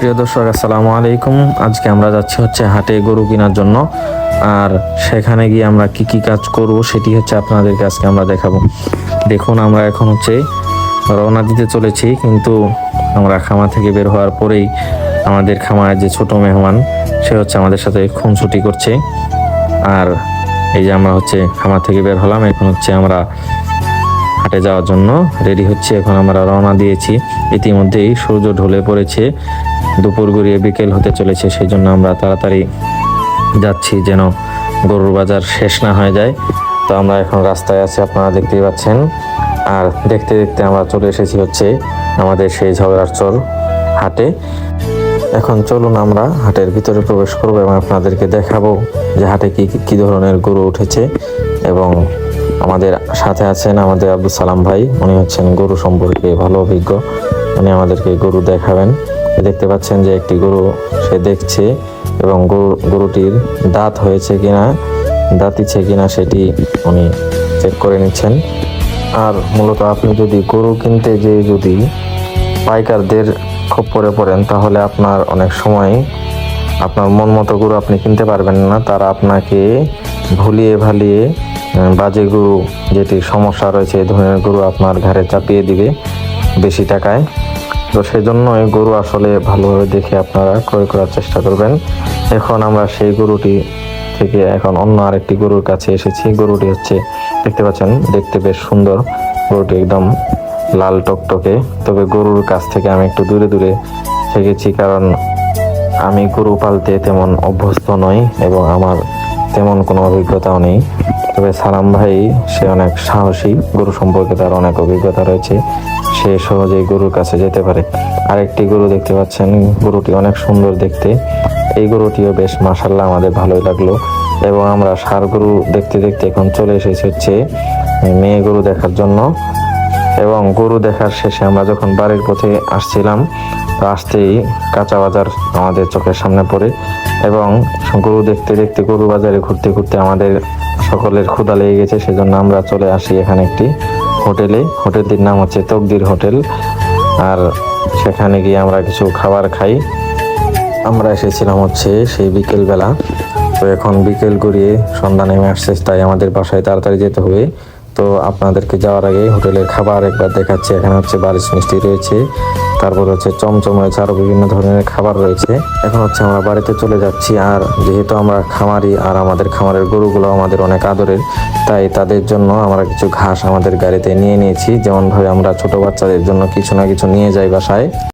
প্রিয় দর্শক, আসসালামু আলাইকুম। আজকে আমরা যাচ্ছি হচ্ছে হাটে গরু কেনার জন্য। আর সেখানে গিয়ে আমরা কি কি কাজ করব সেটি হচ্ছে আপনাদেরকে আজকে আমরা দেখাবো। দেখুন, আমরা এখন হচ্ছে রওনা দিতে চলেছি, কিন্তু আমরা খামা থেকে বের হওয়ার পরেই আমাদের খামার যে ছোট মেহমান, সে হচ্ছে আমাদের সাথে খুনসুটি করছে। আর এই যে আমরা হচ্ছে খামার থেকে বের হলাম, এখন হচ্ছে আমরা হাটে যাওয়ার জন্য রেডি হচ্ছে। এখন আমরা রওনা দিয়েছি। ইতিমধ্যেই সূর্য ঢলে পড়েছে। দুপুর গড়িয়ে বিকেল হতে চলেছে সেই জন্য আমরা তাড়াতাড়ি যাচ্ছি যেন গরুর বাজার শেষ না হয়ে যায়। তো আমরা এখন রাস্তায় আছি, আপনারা দেখতেই পাচ্ছেন। আর দেখতে দেখতে আমরা চলে এসেছি হচ্ছে আমাদের সেই ঝগড়ার চর হাটে। এখন চলুন আমরা হাটের ভিতরে প্রবেশ করব এবং আপনাদেরকে দেখাবো যে হাটে কি কি ধরনের গরু উঠেছে এবং আমাদের সাথে আছেন আমাদের আব্দুল সালাম ভাই। উনি হচ্ছেন গরু সম্পর্কে ভালো অভিজ্ঞ। উনি আমাদেরকে গরু দেখাবেন। দেখতে পাচ্ছেন যে একটি গরু সে দেখছে এবং গরু, গরুটির দাঁত হয়েছে কিনা দাঁতিছে কিনা সেটি উনি চেক করে নিচ্ছেন। আর মূলত আপনি যদি গরু কিনতে যে যদি পাইকারদের খপ্পরে পড়েন, তাহলে আপনার অনেক সময় আপনার মন মতো গরু আপনি কিনতে পারবেন না। তারা আপনাকে ভুলিয়ে ভালিয়ে বাজে গরু যেটি সমস্যা রয়েছে, এই ধরনের গরু আপনার ঘাড়ে চাপিয়ে দিবে বেশি টাকায়। তো সেজন্য এই গরু আসলে ভালোভাবে দেখে আপনারা ক্রয় করার চেষ্টা করবেন। এখন আমরা সেই গরুটি থেকে এখন অন্য আরেকটি গরুর কাছে এসেছি। গরুটি হচ্ছে, দেখতে পাচ্ছেন, দেখতে বেশ সুন্দর। গরুটি একদম লাল টকটকে। তবে গরুর কাছ থেকে আমি একটু দূরে দূরে থেকেছি, কারণ আমি গরু পালতে তেমন অভ্যস্ত নই এবং আমার তেমন কোনো অভিজ্ঞতাও নেই। তবে সালাম ভাই, সে অনেক সাহসী, গরু সম্পর্কে তার অনেক অভিজ্ঞতা রয়েছে। সে সহজেই গরুর কাছে যেতে পারে। আরেকটি গরু দেখতে পাচ্ছেন, গরুটি অনেক সুন্দর দেখতে। এই গরুটিও বেশ মাসাল্লাহ আমাদের ভালোই লাগল। এবং আমরা সার গরু দেখতে দেখতে এখন চলে এসেছি হচ্ছে মেয়ে গরু দেখার জন্য। এবং গরু দেখার শেষে আমরা যখন বাড়ির পথে আসছিলাম আসতেই কাঁচা বাজার আমাদের চোখের সামনে পড়ে। এবং গরু দেখতে দেখতে, গরু বাজারে ঘুরতে ঘুরতে আমাদের সকলের ক্ষুধা লেগে গেছে, সেজন্য আমরা চলে আসি এখানে একটি হোটেলে। হোটেলটির নাম হচ্ছে তকদির হোটেল। আর সেখানে গিয়ে আমরা কিছু খাবার খাই। আমরা এসেছিলাম হচ্ছে সেই বিকেলবেলা। তো এখন বিকেল গড়িয়ে সন্ধ্যা নেমে আসছে, তাই আমাদের বাসায় তাড়াতাড়ি যেতে হবে। তো আপনাদেরকে যাওয়ার আগে হোটেলের খাবার একবার দেখাচ্ছি। এখানে হচ্ছে বারিশ মিষ্টি রয়েছে। তারপর হচ্ছে চমচম রয়েছে আরও বিভিন্ন ধরনের খাবার রয়েছে। এখন হচ্ছে আমরা বাড়িতে চলে যাচ্ছি আর যেহেতু আমরা খামারি আর আমাদের খামারের গরুগুলো আমাদের অনেক আদরের, তাই তাদের জন্য আমরা কিছু ঘাস আমাদের গাড়িতে নিয়ে নিয়েছি। যেমনভাবে আমরা ছোট বাচ্চাদের জন্য কিছু না কিছু নিয়ে যাই বাসায়।